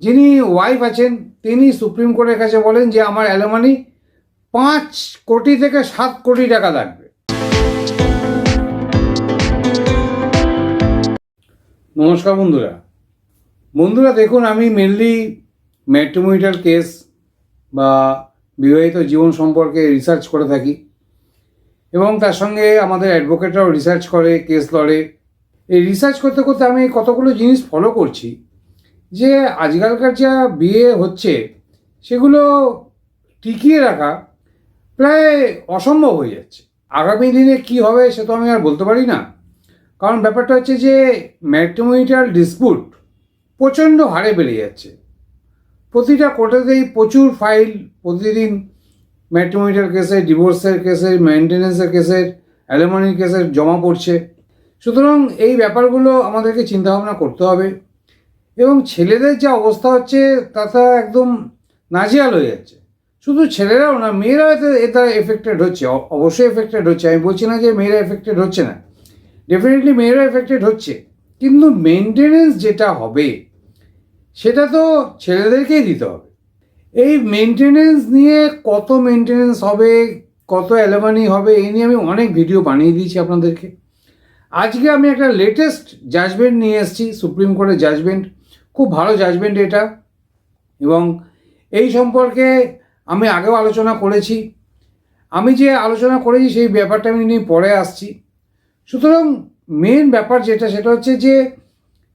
যিনি ওয়াইফ আছেন, তিনি সুপ্রিম কোর্টের কাছে বলেন যে আমার অ্যালোমানি পাঁচ কোটি থেকে সাত কোটি টাকা লাগবে। নমস্কার বন্ধুরা। বন্ধুরা, দেখুন, আমি মেনলি ম্যাট্রিমোনিটাল কেস বা বিবাহিত জীবন সম্পর্কে রিসার্চ করে থাকি এবং তার সঙ্গে আমাদের অ্যাডভোকেটরাও রিসার্চ করে কেস লড়ে এই রিসার্চ করতে করতে আমি কতগুলো জিনিস ফলো করছি যে আজকালকার যা বিয়ে হচ্ছে, সেগুলো টিকিয়ে রাখা প্রায় অসম্ভব হয়ে যাচ্ছে। আগামী দিনে কি হবে সে তো আমি আর বলতে পারি না। কারণ ব্যাপারটা হচ্ছে যে ম্যাট্রিমোনিটাল ডিসপুট প্রচণ্ড হারে বেড়ে যাচ্ছে। প্রতিটা কোর্টেতেই প্রচুর ফাইল প্রতিদিন ম্যাট্রিমোনিটাল কেসে ডিভোর্সের কেসে মেনটেন্যান্সের কেসের অ্যালুমিনির কেসের জমা পড়ছে। সুতরাং এই ব্যাপারগুলো আমাদেরকে চিন্তাভাবনা করতে হবে। এবং ছেলেদের যা অবস্থা হচ্ছে তাতে একদম নাজেহাল হয়ে যাচ্ছে। শুধু ছেলেরাও না, মেয়েরাও এতে এটা এফেক্টেড হচ্ছে। অবশ্যই এফেক্টেড হচ্ছে। আমি বলছি না যে মেয়েরা এফেক্টেড হচ্ছে না। ডেফিনেটলি মেয়েরা এফেক্টেড হচ্ছে। কিন্তু মেনটেনেন্স যেটা হবে, সেটা তো ছেলেদেরকেই দিতে হবে। এই মেনটেনেন্স নিয়ে কত মেনটেনেন্স হবে, কত অ্যালোমানি হবে এই নিয়ে আমি অনেক ভিডিও বানিয়ে দিয়েছি আপনাদেরকে। আজকে আমি একটা লেটেস্ট জাজমেন্ট নিয়ে এসেছি সুপ্রিম কোর্টের জাজমেন্ট খুব ভালো জাজমেন্ট এটা। এবং এই সম্পর্কে আমি আগেও আলোচনা করেছি। আমি যে আলোচনা করেছি সেই ব্যাপারটা আমি নিয়ে পরে আসছি। সুতরাং মেন ব্যাপার যেটা, সেটা হচ্ছে যে,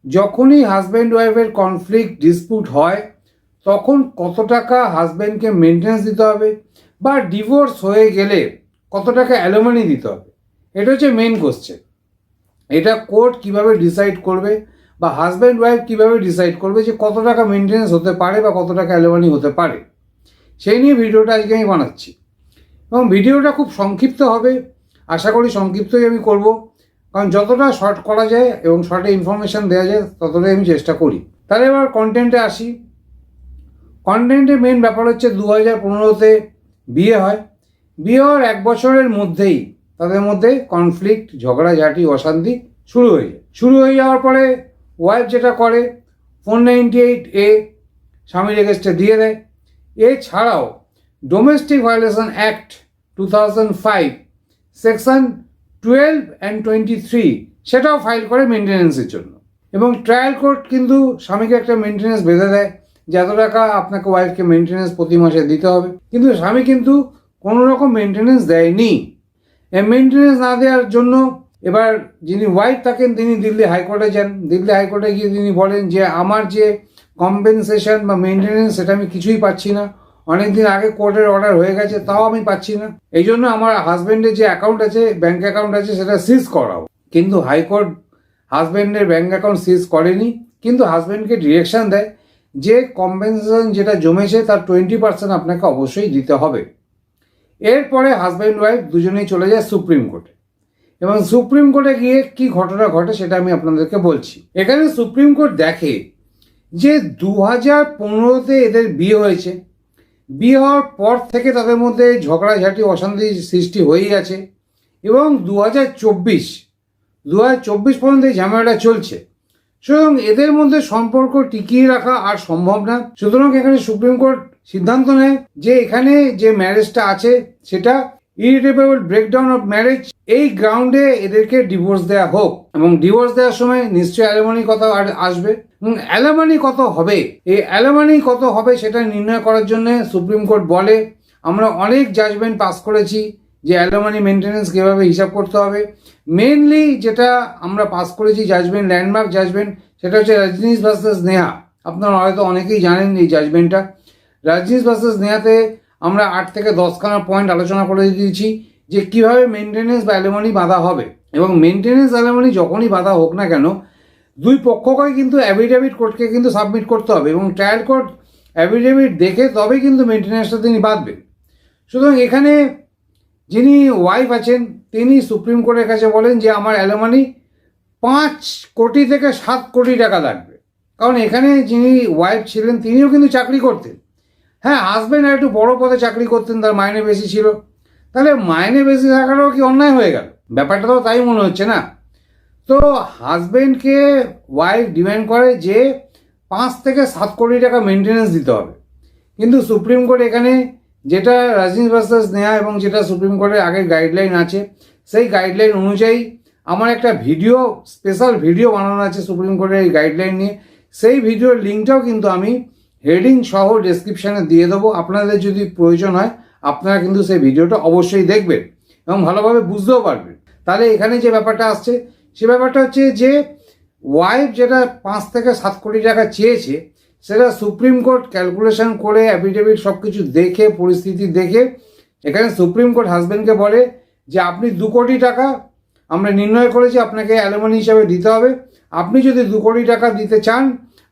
যখনই হাজব্যান্ড ওয়াইফের কনফ্লিক্ট ডিসপুট হয়, তখন কত টাকা হাজব্যান্ডকে মেনটেন্স দিতে হবে বা ডিভোর্স হয়ে গেলে কত টাকা অ্যালোমানি দিতে হবে? এটা হচ্ছে মেন কোশ্চেন এটা কোর্ট কীভাবে ডিসাইড করবে? বা হাজব্যান্ড ওয়াইফ কীভাবে ডিসাইড করবে যে কত টাকা মেনটেন্স হতে পারে বা কত টাকা অ্যালোমানি হতে পারে? সেই নিয়ে ভিডিওটা আজকে আমি বানাচ্ছি। এবং ভিডিওটা খুব সংক্ষিপ্ত হবে। আশা করি সংক্ষিপ্তই আমি করব। কারণ যতটা শর্ট করা যায় এবং শর্টে ইনফরমেশান দেওয়া যায়, ততটাই আমি চেষ্টা করি। তাহলে এবার কন্টেন্টে আসি। কন্টেন্টের মেন ব্যাপার হচ্ছে দু হাজার পনেরোতে বিয়ে হয়। বিয়ে হওয়ার এক বছরের মধ্যেই তাদের মধ্যে কনফ্লিক্ট ঝগড়াঝাটি, অশান্তি শুরু হয়ে যায়। শুরু হয়ে যাওয়ার পরে ওয়াইফ যেটা করে ফোর নাইনটি এইট এ স্বামীর এগেস্টে দিয়ে দেয়। এছাড়াও domestic violation act two thousand five section twelve and twenty three সেটাও ফাইল করে মেনটেন্যান্সের জন্য। এবং ট্রায়াল কোর্ট কিন্তু স্বামীকে একটা মেনটেন্যান্স বেঁধে দেয়, যে এত টাকা আপনাকে ওয়াইফকে মেনটেন্যান্স প্রতি মাসে দিতে হবে। কিন্তু স্বামী কিন্তু কোনো রকম মেনটেন্যান্স দেয়নি। এই মেনটেন্যান্স না দেওয়ার জন্য এবার যিনি ওয়াইফ থাকেন, তিনি দিল্লি হাইকোর্টে যান। দিল্লি হাইকোর্টে গিয়ে তিনি বলেন যে, আমার যে কম্পেনসেশন বা মেনটেন্যান্স সেটা আমি কিছুই পাচ্ছি না। অনেক দিন আগে কোর্টের অর্ডার হয়ে গেছে, তাও আমি পাচ্ছি না। এই জন্য আমার হাজব্যান্ডের যে অ্যাকাউন্ট আছে ব্যাঙ্ক অ্যাকাউন্ট আছে, সেটা সিজ করাও। কিন্তু হাইকোর্ট হাজব্যান্ডের ব্যাঙ্ক অ্যাকাউন্ট সিজ করেনি। কিন্তু হাজব্যান্ডকে ডিরেকশন দেয় যে কম্পেনসেশন যেটা জমেছে, তার টোয়েন্টি পার্সেন্ট আপনাকে অবশ্যই দিতে হবে। এরপরে হাজব্যান্ড ওয়াইফ দুজনেই চলে যায় সুপ্রিম কোর্টে এবং সুপ্রিম কোর্টে গিয়ে কি ঘটনা ঘটে সেটা আমি আপনাদেরকে বলছি। এখানে সুপ্রিম কোর্ট দেখে যে দু হাজার পনেরোতে এদের বিয়ে হয়েছে। বিয়ে হওয়ার পর থেকে তাদের মধ্যে ঝগড়াঝাটি, অশান্তি সৃষ্টি হয়েই আছে এবং দু হাজার চব্বিশ দু হাজার চব্বিশ পর্যন্ত এই ঝামেলাটা চলছে। সুতরাং এদের মধ্যে সম্পর্ক টিকিয়ে রাখা আর সম্ভব না। সুতরাং এখানে সুপ্রিম কোর্ট সিদ্ধান্ত নেয় যে এখানে যে ম্যারেজটা আছে সেটা ইরিটেবল ব্রেকডাউন অফ ম্যারেজ এই গ্রাউন্ডে এদেরকে ডিভোর্স দেওয়া হোক। এবং ডিভোর্স দেওয়ার সময় নিশ্চয়ই অ্যালোমানি কত আসবে। এবং অ্যালোমানি কত হবে? এই অ্যালোমানি কত হবে সেটা নির্ণয় করার জন্য সুপ্রিম কোর্ট বলে, আমরা অনেক জাজমেন্ট পাস করেছি যে অ্যালোমানি মেনটেন্যান্স কীভাবে হিসাব করতে হবে। মেনলি যেটা আমরা পাস করেছি জাজমেন্ট ল্যান্ডমার্ক জাজমেন্ট সেটা হচ্ছে রজনীশ ভার্সেস নেহা আপনারা হয়তো অনেকেই জানেন এই জাজমেন্টটা রজনীশ ভার্সেস নেহাতে আমরা আট থেকে দশখানা পয়েন্ট আলোচনা করে দিয়েছি যে কীভাবে মেনটেনেন্স বা অ্যালুমিনি বাঁধা হবে। এবং মেনটেনেন্স অ্যালুমিনি যখনই বাঁধা হোক না কেন, দুই পক্ষকে কিন্তু অ্যাফিডেভিট কোর্টকে কিন্তু সাবমিট করতে হবে এবং ট্রায়াল কোর্ট অ্যাফিডেভিট দেখে তবেই কিন্তু মেনটেনেন্সটা তিনি বাঁধবেন। সুতরাং এখানে যিনি ওয়াইফ আছেন, তিনি সুপ্রিম কোর্টের কাছে বলেন যে আমার অ্যালুমিনি পাঁচ কোটি থেকে সাত কোটি টাকা লাগবে। কারণ এখানে যিনি ওয়াইফ ছিলেন, তিনিও কিন্তু চাকরি করতেন। হ্যাঁ হাজব্যান্ড একটু বড় পদে চাকরি করতেন, তার মাইনে বেশি ছিল। তাহলে মাইনে বেশি থাকারও কি অন্যায় হয়ে গেল? ব্যাপারটা তো তাই মনে হচ্ছে না। তো হাজব্যান্ডকে ওয়াইফ ডিমান্ড করে যে পাঁচ থেকে সাত কোটি টাকা মেনটেনেন্স দিতে হবে। কিন্তু সুপ্রিম কোর্ট এখানে যেটা রাজনীতি ভার্সাস নেয়া এবং যেটা সুপ্রিম কোর্টের আগের গাইডলাইন আছে, সেই গাইডলাইন অনুযায়ী আমার একটা ভিডিও স্পেশাল ভিডিও বানানো আছে সুপ্রিম কোর্টের এই গাইডলাইন নিয়ে। সেই ভিডিওর লিঙ্কটাও কিন্তু আমি হেডিং সহ ডেসক্রিপশানে দিয়ে দেবো। আপনাদের যদি প্রয়োজন হয়, আপনারা কিন্তু সেই ভিডিওটা অবশ্যই দেখবেন এবং ভালোভাবে বুঝতেও পারবেন। তাহলে এখানে যে ব্যাপারটা আসছে, সে ব্যাপারটা হচ্ছে যে ওয়াইফ যেটা পাঁচ থেকে সাত কোটি টাকা চেয়েছে, সেটা সুপ্রিম কোর্ট ক্যালকুলেশন করে অ্যাফিডেভিট সব কিছু দেখে, পরিস্থিতি দেখে, এখানে সুপ্রিম কোর্ট হাজব্যান্ডকে বলে যে, আপনি দু কোটি টাকা আমরা নির্ণয় করেছি, আপনাকে অ্যালুমিনি হিসাবে দিতে হবে। আপনি যদি দু কোটি টাকা দিতে চান,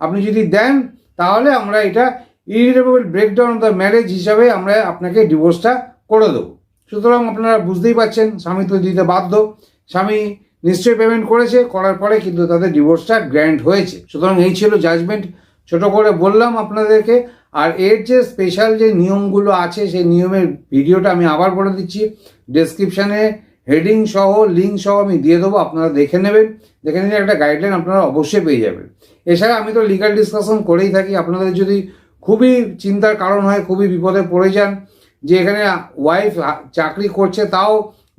আপনি যদি দেন তাহলে আমরা এটা irretrievable breakdown of the marriage হিসাবে আমরা আপনাকে ডিভোর্সটা করে দেবো। সুতরাং আপনারা বুঝতেই পারছেন, স্বামী তো দিতে বাধ্য। স্বামী নিশ্চয়ই পেমেন্ট করেছে, করার পরে কিন্তু তাদের ডিভোর্সটা গ্র্যান্ড হয়েছে। সুতরাং এই ছিল জাজমেন্ট ছোট করে বললাম আপনাদেরকে, আর এর যে স্পেশাল যে নিয়মগুলো আছে, সেই নিয়মের ভিডিওটা আমি আবার বলে দিচ্ছি। ডেসক্রিপশানে হেডিং সহ লিঙ্ক সহ আমি দিয়ে দেবো, আপনারা দেখে নেবেন। দেখে নিলে একটা গাইডলাইন আপনারা অবশ্যই পেয়ে যাবেন। এছাড়া আমি তো লিগাল ডিসকাশন করেই থাকি। আপনাদের যদি খুবই চিন্তার কারণ হয়, খুবই বিপদে পড়ে যান, যে এখানে ওয়াইফ চাকরি করছে, তাও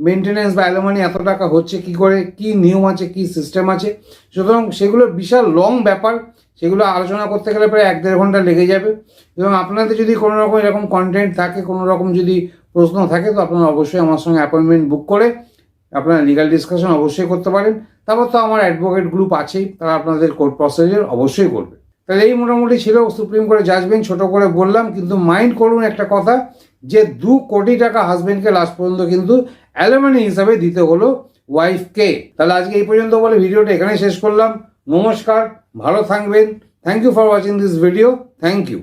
মেনটেনেন্স বা অ্যালোমানি এত টাকা হচ্ছে, কি করে, কি নিয়ম আছে, কি সিস্টেম আছে? সুতরাং সেগুলো বিশাল লং ব্যাপার। সেগুলো আলোচনা করতে গেলে প্রায় এক দেড় ঘণ্টা লেগে যাবে। এবং আপনাদের যদি কোনো রকম এরকম কন্টেন্ট থাকে, কোনো রকম যদি প্রশ্ন থাকে, তো আপনারা অবশ্যই আমার সঙ্গে অ্যাপয়েন্টমেন্ট বুক করে আপনারা লিগাল ডিসকাশন অবশ্যই করতে পারেন। তারপর তো আমার অ্যাডভোকেট গ্রুপ আছেই, তারা আপনাদের কোর্ট প্রসিজার অবশ্যই করবে। তাহলে এই মোটামুটি ছিল সুপ্রিম কোর্টে জাজমেন্ট ছোট করে বললাম, কিন্তু মাইন্ড করুন একটা কথা, যে দু কোটি টাকা হাজবেন্ডকে লাস্ট পর্যন্ত কিন্তু অ্যালোমানি হিসাবে দিতে হলো ওয়াইফকে তাহলে আজকে এই পর্যন্ত বলে ভিডিওটা এখানে শেষ করলাম। নমস্কার, ভালো থাকবেন। Thank you for watching this video thank you